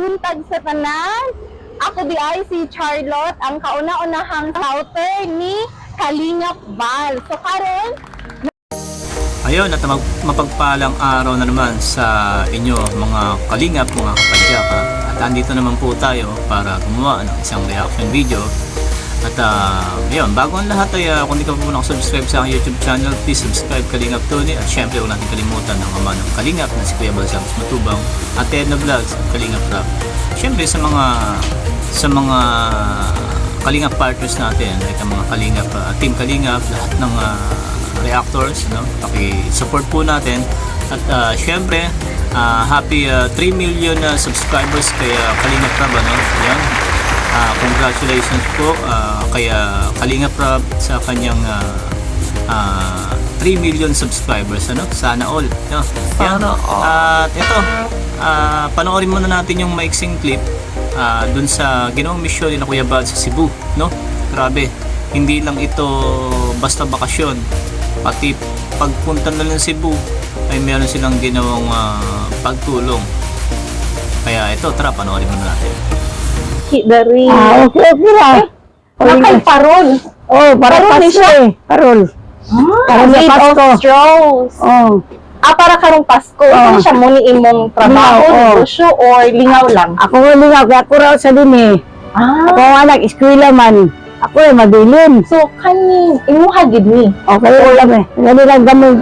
buntag sa tanan. Ako di ay si Charlotte, ang kauna-unahang scouter ni Kalingap Val. So karon, Ayun, at mag- mapagpalang araw na naman sa inyo mga kalingap, mga kapadyaka. At andito naman po tayo para gumawa ng isang reaction video. At uh, yun, bago ang lahat ay uh, kung di ka pa po nakasubscribe sa aking YouTube channel, please subscribe Kalingap Tony. At syempre, huwag natin kalimutan ang ama ng Kalingap na si Kuya Balsamos Matubang at Edna Vlogs at Kalingap Rap. Syempre, sa mga sa mga Kalingap partners natin, like ang mga Kalingap, uh, Team Kalingap, lahat ng uh, reactors, no? Paki-support po natin. At uh, syempre, uh, happy uh, 3 million uh, subscribers kay uh, Kalingap Rab, ano? Yan. Ah, congratulations po. Ah, kay ah, Kalingap Rab sa kanyang ah, ah, 3 million subscribers ano? Sana all no? Sana all. at ito ah, panoorin muna natin yung maiksing clip ah, dun sa ginawang mission ni Kuya Bad sa Cebu no? Grabe. Hindi lang ito basta bakasyon. Pati pagpunta na ng Cebu ay meron silang ginawang ah, pagtulong. Kaya ito tara panoorin muna natin Dari. Ah, okay, okay lang. Nakay parol. Oh, para Parol Pasko eh. Parol. Ah, na made of Pasko. straws. Oh. Ah, para karong Pasko. Oh. Ito siya mo ni imong trabaho, Lingaw, oh. negosyo, or lingaw lang? Ako nga lingaw, kaya ako raw sa din eh. Ah, Ako ang anak, eskwela man. Ako eh, mabilin. so kani, imuha gid ni. Okay, alam eh. Gani lang gamay.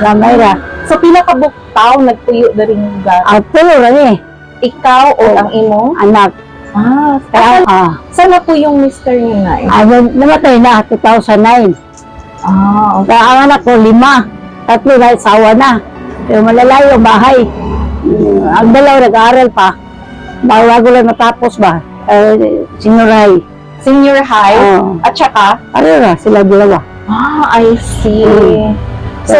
Lamay ra. So pila ka buktaw nagpuyo dari nga Ang tulo lang eh. ikaw o Oh. ang imong? Anak. Ah, Kaya, ah. sana po yung mister niyo na eh. Ano, namatay na, 2009. Ah, okay. Kaya ang anak ko, lima. Tatlo na, sawa na. Pero malalayo bahay. Mm, Ang dalaw, nag-aaral pa. Bago lang natapos ba? Eh, sinuray. Senior high Oo. at saka Ano na, sila dalawa. ah, I see. Mm. So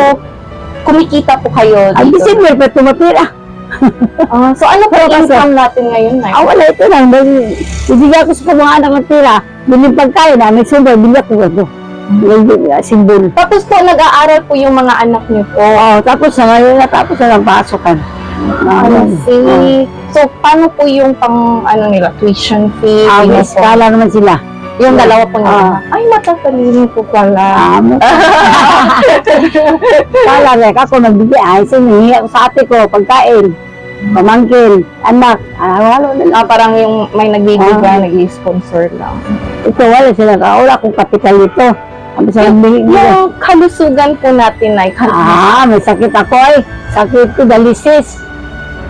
kumikita po kayo Ang dito. December pa tumapira. Ah, so ano po Pero kasi- income natin ngayon, Nay? Ah, wala ito lang. Dahil Ibigay ko sa mga anak ng tira. Biling pagkain na, may sumber, bilya ko ito. Simbol. Tapos po nag-aaral po yung mga anak niyo po. Oo, tapos na ngayon, natapos na ng pasokan. I see. So, paano po yung pang, ano nila, tuition fee? Ah, may Ano po? skala naman sila. Yung dalawa po nila. Ah. Ay, matatalino po pala. Ah, mo. Kala rin, ako nagbigay. Ay, sinihiya ko sa ate ko, pagkain. Pamangkin, anak. Ah, wala na. Ah, parang yung may nagbibigay, Ah. nag-sponsor lang. Ito, wala sila. Wala akong kapital ito. Ang sa nagbigay. Yung kalusugan po natin, kal- Ah, may sakit ako ay. Sakit ko, dalisis.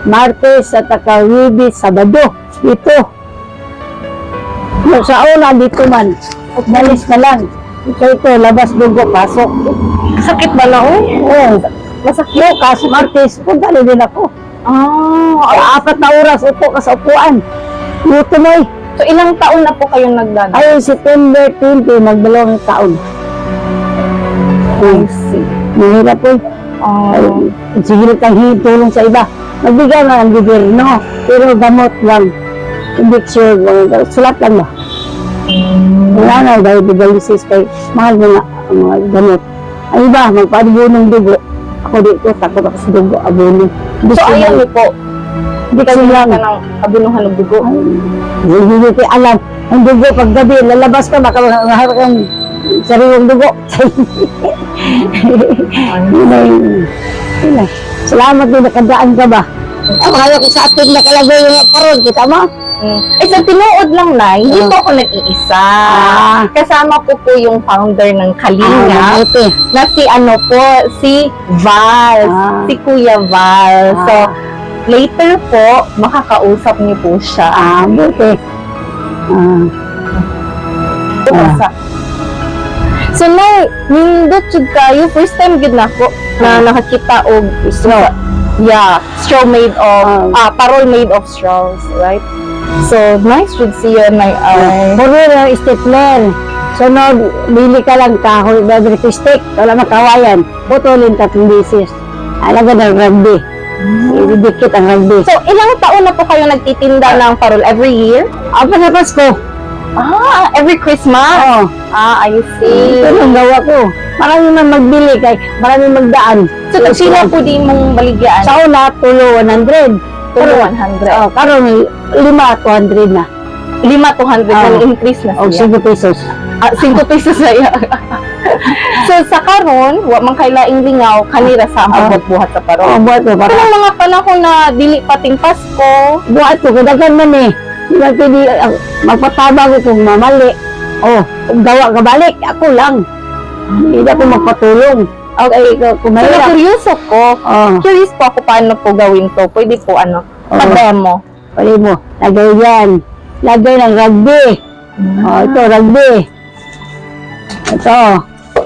Martes at saka Wibis, Sabado. Dito. Yung sa una, dito man. Dalis na lang. Ito, ito, labas dugo, pasok. sakit ba na, oh? Oo. Masakit. Kaso Martes, punta na din ako. Ah, Ay, apat na oras, upo ka sa upuan. Luto mo eh. so ilang taon na po kayong nagdadala? Ay, September 20, magdalawang taon. I see. Mahirap eh. Ah, Ay, sige kang hingi tulong sa iba. Magbigay na ang gobyerno, pero gamot lang. Hindi sure, sulat lang ba? Wala na, dahil dialysis kay mahal mo nga ang mga gamot. Ang iba, magpadugo ng dugo. Ako dito, takot ako sa dugo, abono. Hindi so, ayaw niyo po, Hindi ko lang. ka ng abinuhan ng dugo. Hindi ko kayo alam. Ang dugo, pag gabi, lalabas ka, baka maharap kang sariwang dugo. Salamat din, nakadaan ka ba? Ko sa atin nakalagay yung karon, kita mo? Mm. Eh, sa tinuod lang na, hindi Ah. po ako nag-iisa. Ah. Kasama ko po yung founder ng Kalinga, Ah, na si ano po, si Val, Ah. si Kuya Val. Ah. So, later po, makakausap niyo po siya. Ah, buti. Ah, Ah. So, na, nindot kayo, first time gid na ko na nakakita og straw. Yeah, straw made of, ah, parol made of straws, right? So, nice jud siya na ay. Puro yung stapler. Sunod, bili ka lang kahoy, baby stick, wala makawayan. Putulin tatlong bisis. Alaga ng rugby. Ididikit ang rugby. So, ilang taon na po kayo nagtitinda ng parol? Every year? Apa sa Pasko? Ah, every Christmas? Oo. Ah, I see. Ito ang gawa ko. Marami man magbili kay marami magdaan. So, sino po di mong baligyan? Sa una, tulo 100. Tulo Karon- 100. Oh, karon lima 200 na. 5 to 100 Ah. na increase na O siya. 5 pesos. Ah, 5 pesos na iya. so sa karon, wa man kay laing lingaw kanira sa ang Ah. pagbuhat sa Oh, paron. buhat ko para. Pero mga panahon na dili pating Pasko, Buhat ko kadagan man eh. Di ba pwede uh, magpatabang ko kung mamali. Oh, kung gawa ka balik, ako lang. Hindi ako magpatulong. Okay, kung so mahirap. curioso ko. Oh, Curious po ako paano po gawin to. Pwede po ano, Oo. pa-demo. pwede mo. Lagay yan. Lagay ng rugby. Oh, ito, rugby. Ito.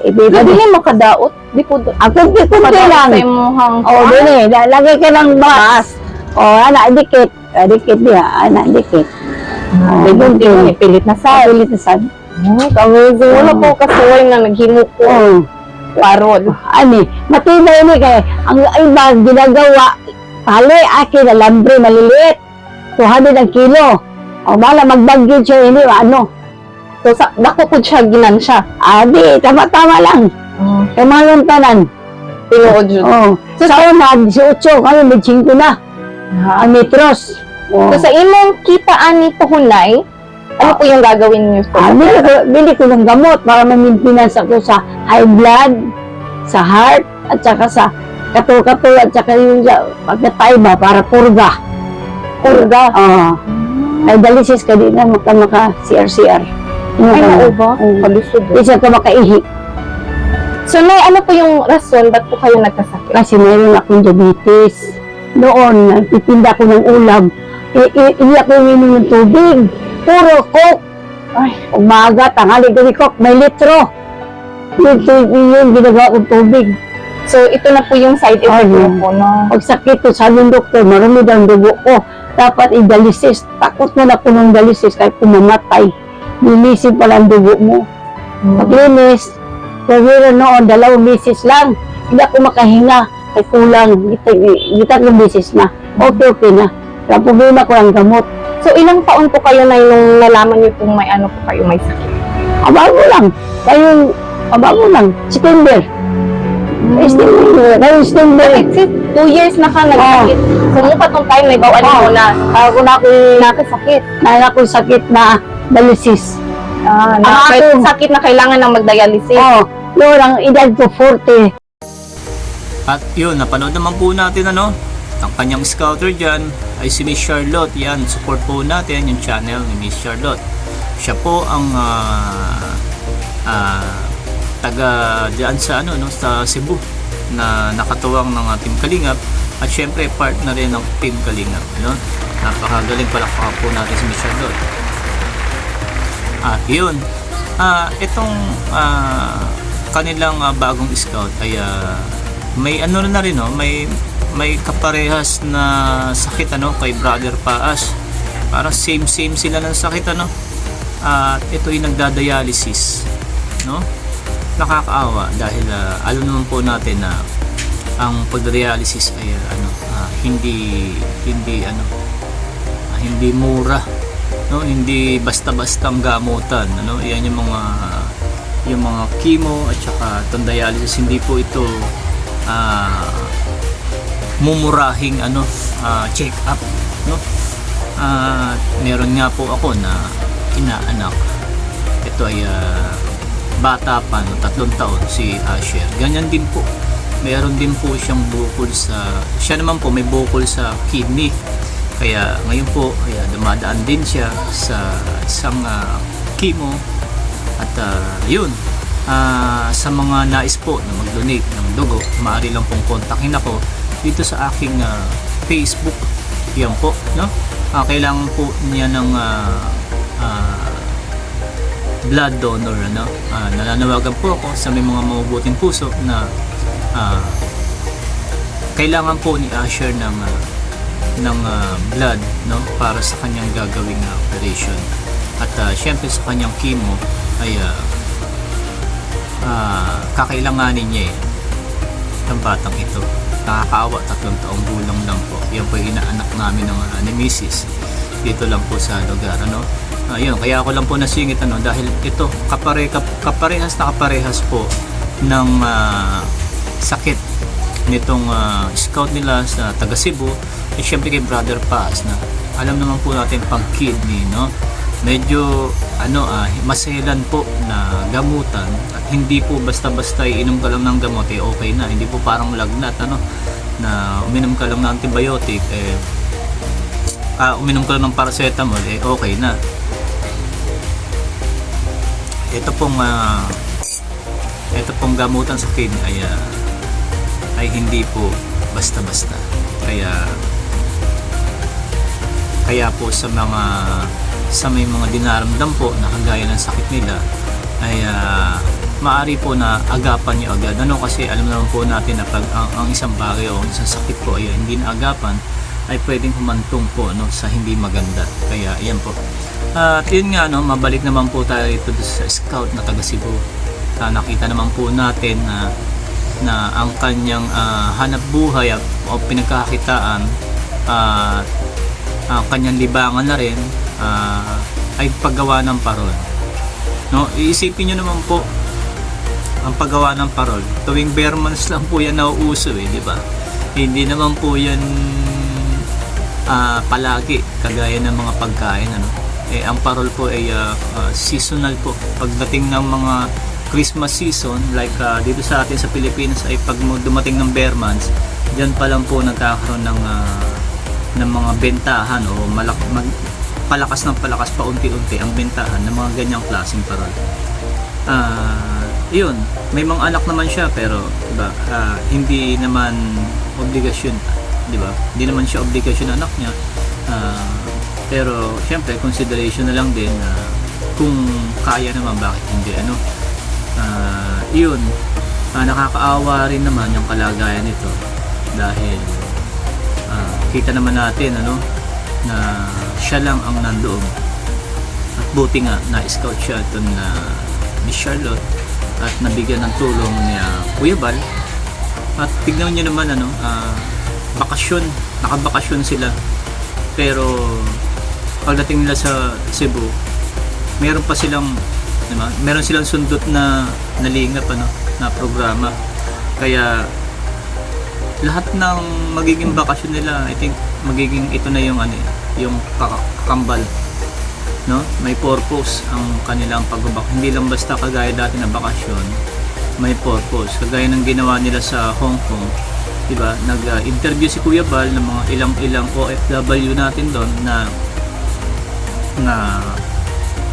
Ipipa Pwede din makadaot. Di po do- Ako, kunti lang. sa imuhang Oh. La- Lagay ka ng bakas. Oh, anak, dikit. Ah, dikit niya. Anak, dikit. Oh, Di kunti. po, pilit na sa. Sa ulit na sad. Amazing. Wala po kasuway nga naghimo ko. Oh. Parol. Ani, matibay ni kay ang iba ginagawa tali akin na lambre maliliit. 200 ang kilo. O bala magbagyo siya ini ano. So, sa, dako po siya ginansya. Adi, tama-tama lang. Mga yung tanan. Tinuod yun. Oh. So, sa una, 18, kami may 5 na. Ang metros. Oh. So, sa imong kita ani puhunay, ano po yung gagawin niyo po? Ah, bili ko, bili ko ng gamot para ma-maintenance ako sa high blood, sa heart, at saka sa katul-katul, at saka yung sa pagkataiba para purga. Purga? Oo. Ay, dalisis ka din na maka, maka CR-CR. Ay, oo ba? Oo. Palusod. Di siya ka makaihi. So, Nay, ano po yung rason ba't po kayo nagkasakit? Kasi mayroon akong diabetes. Noon, nagtitinda ko ng ulam. I- i- hindi ako uminom ng tubig. Puro coke. Ay, Umaga, tanghali, gabi coke. May litro. Yun, yun, yun, ginagawa kong tubig. so ito na po yung side effect niyo po, no? Pag sakit ko, sabi ng doktor, marami daw ang dugo ko. Dapat i-dialysis. Takot na ako ng dialysis kahit kumamatay. Lilisin pala ang dugo mo. Paglinis, pero noon, dalawang bisis lang. Hindi ako makahinga. Ay kulang. Gitatlong bisis na. Okay, okay na. Kaya problema ko ang gamot. So, ilang taon po kayo na nung nalaman niyo kung may ano po kayo, may sakit? Abago lang. Kayo, abago lang. September. September. Kayo September. Kasi two years na ka nagkasakit. So, mukha tong time may bawaan Oo. mo na Ako na ako nakasakit. na ako sakit na dialysis. Ah, na, Ah, sakit na kailangan ng magdialysis. Oh, yun ang edad ko 40. At yun, napanood naman po natin ano, ang kanyang scouter dyan ay si Miss Charlotte. Yan, support po natin yung channel ni Miss Charlotte. Siya po ang ah, ah, taga dyan sa ano no sa Cebu na nakatuwang ng uh, Team Kalingap at syempre part na rin ng Team Kalingap no. Napakagaling pala po natin si Miss Charlotte. At yun, ah itong ah, kanilang ah, bagong scout ay ah, may ano na rin no, may may kaparehas na sakit ano kay Brother Paas. Parang same same sila ng sakit ano. At ito yung nagdadialysis, no? Nakakaawa dahil ah, alam naman po natin na ang pagdialysis ay ah, ano ah, hindi hindi ano ah, hindi mura no hindi basta-bastang gamutan ano yan yung mga yung mga chemo at saka itong dialysis hindi po ito ah, mumurahing ano ah, check up no? At meron nga po ako na inaanak. Ito ay ah, bata pa no? Tatlong taon si Asher. Ganyan din po. Meron din po siyang bukol sa siya naman po may bukol sa kidney. Kaya ngayon po ay, ah, dumadaan din siya sa isang ah, chemo. At ah, yun ah, sa mga nais po na mag-donate ng dugo maaari lang pong kontakin ako dito sa aking ah, Facebook. Yan po no? Ah, kailangan po niya ng ah, ah, blood donor ano? Ah, nananawagan po ako sa may mga mabubuting puso na ah, kailangan po ni Asher ng ah, ng ah, blood no? Para sa kanyang gagawing ah, operation. At ah, syempre sa kanyang chemo ay ah, ah, kakailanganin niya eh ng batang ito. Nakakaawa tatlong taong gulang lang po. Yan po yung inaanak namin ng uh, ni Mrs. dito lang po sa lugar ano? Ayun kaya ako lang po nasingit ano? Dahil ito kapare, kap, kaparehas na kaparehas po ng ah, sakit nitong ah, scout nila sa taga Cebu. Eh syempre kay Brother Paz na alam naman po natin pag kidney no medyo ano ah maselan po na gamutan at hindi po basta-basta iinom ka lang ng gamot eh okay na. Hindi po parang lagnat ano na uminom ka lang ng antibiotic eh ah, uminom ka lang ng paracetamol eh okay na. Ito pong ah, ito pong gamutan sa kidney ay ah, ay hindi po basta-basta. Kaya kaya po sa mga sa may mga dinaramdam po na kagaya ng sakit nila ay ah, maaari po na agapan nyo agad. Ano kasi alam naman po natin na pag ang, ang isang bagay o isang sakit po ay hindi na agapan ay pwedeng humantong po no, sa hindi maganda. Kaya ayan po. At yun nga no, mabalik naman po tayo ito sa scout na taga Cebu. Ah, nakita naman po natin na na ang kanyang ah, hanap buhay o pinagkakakitaan at ang kanyang libangan na rin ah, ay paggawa ng parol. No, iisipin niyo naman po ang paggawa ng parol. Tuwing bare months lang po yan nauuso eh, di ba? Hindi naman po yan ah, palagi kagaya ng mga pagkain ano. Eh ang parol po ay ah, ah, seasonal po. Pagdating ng mga Christmas season like ah, dito sa atin sa Pilipinas ay pag dumating ng bare months, diyan pa lang po nagkakaroon ng ah, ng mga bentahan o malak mag, palakas ng palakas paunti-unti ang bentahan ng mga ganyang klaseng parol. Ah, yun, may mga anak naman siya pero diba, ah, hindi naman obligasyon, 'di ba? Hindi naman siya obligasyon ng anak niya. Ah, pero syempre consideration na lang din na kung kaya naman bakit hindi ano. Ah, yun. Ah, nakakaawa rin naman yung kalagayan nito dahil ah, kita naman natin ano na siya lang ang nandoon. At buti nga na-scout siya doon na ni Charlotte at nabigyan ng tulong niya Kuya Bal. At tignan niyo naman ano ah, bakasyon nakabakasyon sila. Pero pagdating nila sa Cebu meron pa silang diba? meron silang sundot na nalingap ano na programa. Kaya lahat ng magiging bakasyon nila I think magiging ito na yung ano eh, yung kaka- kakambal no? May purpose ang kanilang pagbabak. Hindi lang basta kagaya dati na bakasyon may purpose. Kagaya ng ginawa nila sa Hong Kong diba? Nag-interview si Kuya Bal ng mga ilang-ilang OFW natin doon na na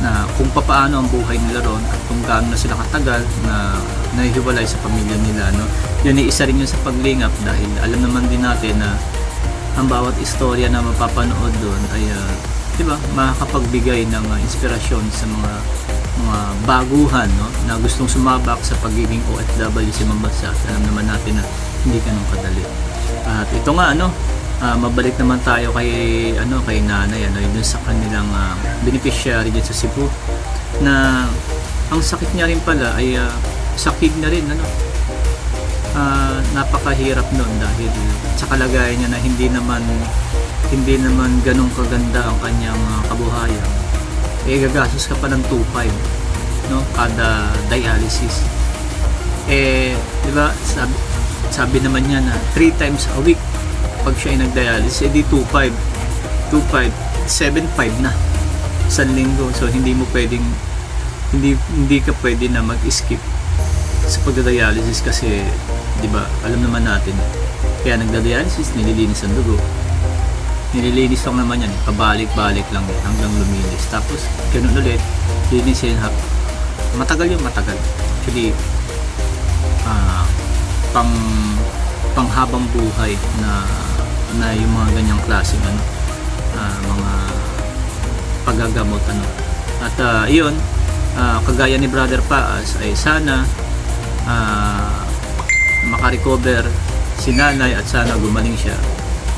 na kung papaano ang buhay nila ron at kung gaano na sila katagal na nahihiwalay sa pamilya nila no? Yun ay isa rin yun sa paglingap dahil alam naman din natin na ang bawat istorya na mapapanood doon ay ah, di ba makakapagbigay ng ah, inspirasyon sa mga mga baguhan no? Na gustong sumabak sa pagiging OFW sa ibang bansa. Alam naman natin na hindi ganun kadali. At ito nga ano ah, mabalik naman tayo kay ano kay nanay ano yun sa kanilang ah, beneficiary dyan sa Cebu na ang sakit niya rin pala ay ah, sakit na rin ano Ah, napakahirap noon dahil sa kalagayan niya na hindi naman hindi naman ganun kaganda ang kanyang ah, kabuhayan. Eh gagastos ka pa ng 2.5 no kada dialysis. Eh di ba sabi, sabi naman niya na 3 times a week pag siya ay nag-dialysis eh di 2.5 2.5 7.5 na sa linggo. So hindi mo pwedeng hindi hindi ka pwede na mag-skip sa pagdadialysis kasi 'di ba? Alam naman natin. Kaya nagdadialysis nililinis ang dugo. Nililinis lang naman yan. Pabalik-balik lang yan hanggang luminis tapos ganun ulit. Linisin ha matagal yung matagal. Actually ah pang panghabang buhay na na yung mga ganyang klaseng ano ah, mga pagagamot ano. At ah, yun ah, kagaya ni Brother Paas ay sana ah, makarecover si nanay at sana gumaling siya.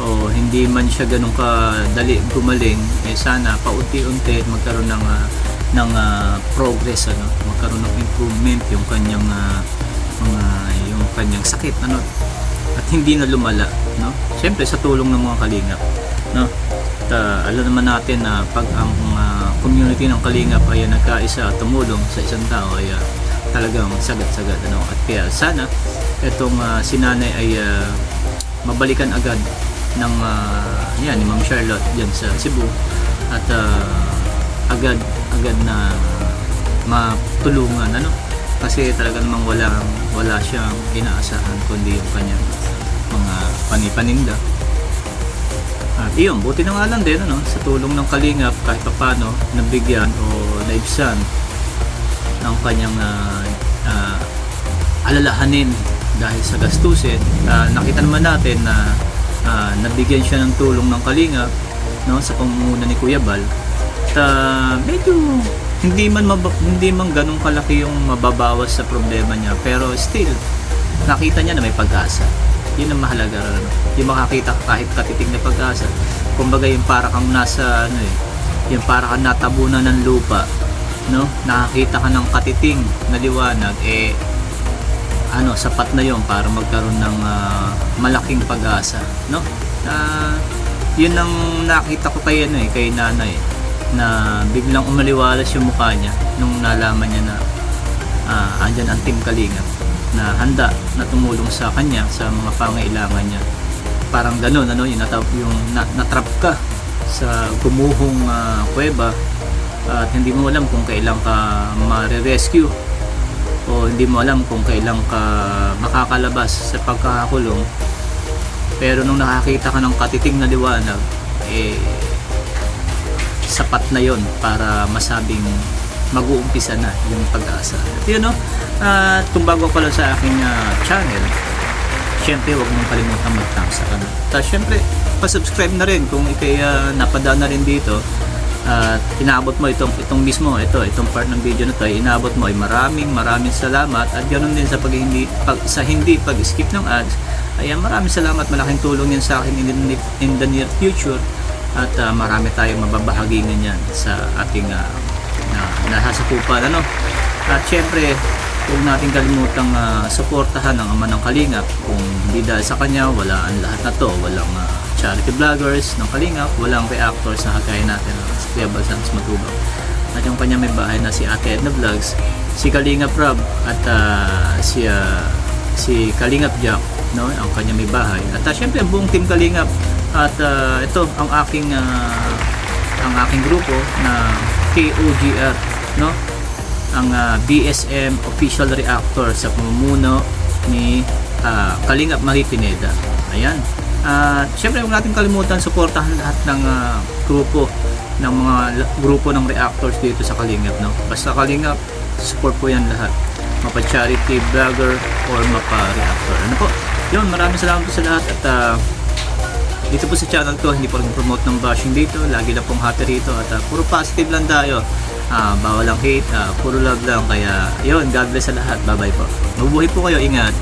O hindi man siya ganun kadali gumaling eh sana paunti-unti magkaroon ng ah, ng ah, progress ano? Magkaroon ng improvement yung kanyang ah, mga yung kanyang sakit ano? At hindi na lumala no? Syempre sa tulong ng mga kalingap no? At ah, alam naman natin na pag ang ah, community ng kalingap ay nagkaisa at tumulong sa isang tao ay ah, talagang sagat-sagat ano? At kaya sana itong ah, si ay ah, mabalikan agad ng ah, yan, ni Ma'am Charlotte dyan sa Cebu at ah, agad agad na matulungan ano? Kasi talaga namang walang wala siyang inaasahan kundi yung kanyang mga panipaninda. At iyon, buti na nga lang din ano, sa tulong ng kalingap kahit papano nabigyan o naibsan ng kanyang ah, ah, alalahanin dahil sa gastusin. Ah, nakita naman natin na ah, nabigyan siya ng tulong ng kalingap no, sa pamumuno ni Kuya Bal. At ah, medyo hindi man maba- hindi man ganun kalaki yung mababawas sa problema niya pero still nakita niya na may pag-asa yun ang mahalaga ano? yung makakita ka kahit katitig na pag-asa kumbaga yung para kang nasa ano eh yung para kang natabunan ng lupa no nakakita ka ng katiting na liwanag eh ano sapat na yon para magkaroon ng ah, malaking pag-asa no? Na yun ang nakita ko kay ano eh kay nanay na biglang umaliwalas yung mukha niya nung nalaman niya na ah, andyan ang team Kalingap na handa na tumulong sa kanya sa mga pangailangan niya. Parang ganun ano yung, natap, yung na, natrap ka sa gumuhong ah, kuweba at hindi mo alam kung kailan ka ma-rescue o hindi mo alam kung kailan ka makakalabas sa pagkakakulong pero nung nakakita ka ng katiting na liwanag eh sapat na yon para masabing mag-uumpisa na yung pag-asa. At yun no, at kung bago ka lang sa aking ah, channel, syempre huwag mong kalimutan mag-thumbs up. Tapos syempre, pa-subscribe na rin kung ikay uh, napadaan na rin dito at inaabot mo itong itong mismo ito itong part ng video na to ay inaabot mo ay maraming maraming salamat. At ganoon din sa pag hindi pag, sa hindi pag-skip ng ads ayan maraming salamat. Malaking tulong yan sa akin in the, in the near future. At ah, marami tayong mababahagingan yan sa ating uh, na, nasasakupan ano? At syempre huwag natin kalimutang ah, suportahan ang ama ng Kalingap. Kung hindi dahil sa kanya wala ang lahat na to. Walang ah, charity vloggers ng Kalingap walang reactors na kagaya natin uh, si Kuya Balsams Matubang. At yung kanya may bahay na si Ate Edna Vlogs si Kalingap Rob at ah, si ah, si Kalingap Jack no ang kanya may bahay. At uh, syempre ang buong team Kalingap. At ah, ito ang aking ah, ang aking grupo na KOGR no ang ah, BSM official reactor sa pamumuno ni ah, Kalingap Marie Pineda. Ayan at syempre huwag natin kalimutan suportahan lahat ng ah, grupo ng mga grupo ng reactors dito sa Kalingap no basta Kalingap support po yan lahat mapa charity vlogger or mapa reactor ano po yun maraming salamat po sa lahat at ah, dito po sa channel ko, hindi po rin promote ng bashing dito. Lagi lang pong happy rito at ah, puro positive lang tayo. Ah, bawal lang hate, ah, puro love lang. Kaya yun, God bless sa lahat. Bye bye po. Mabuhay po kayo, ingat.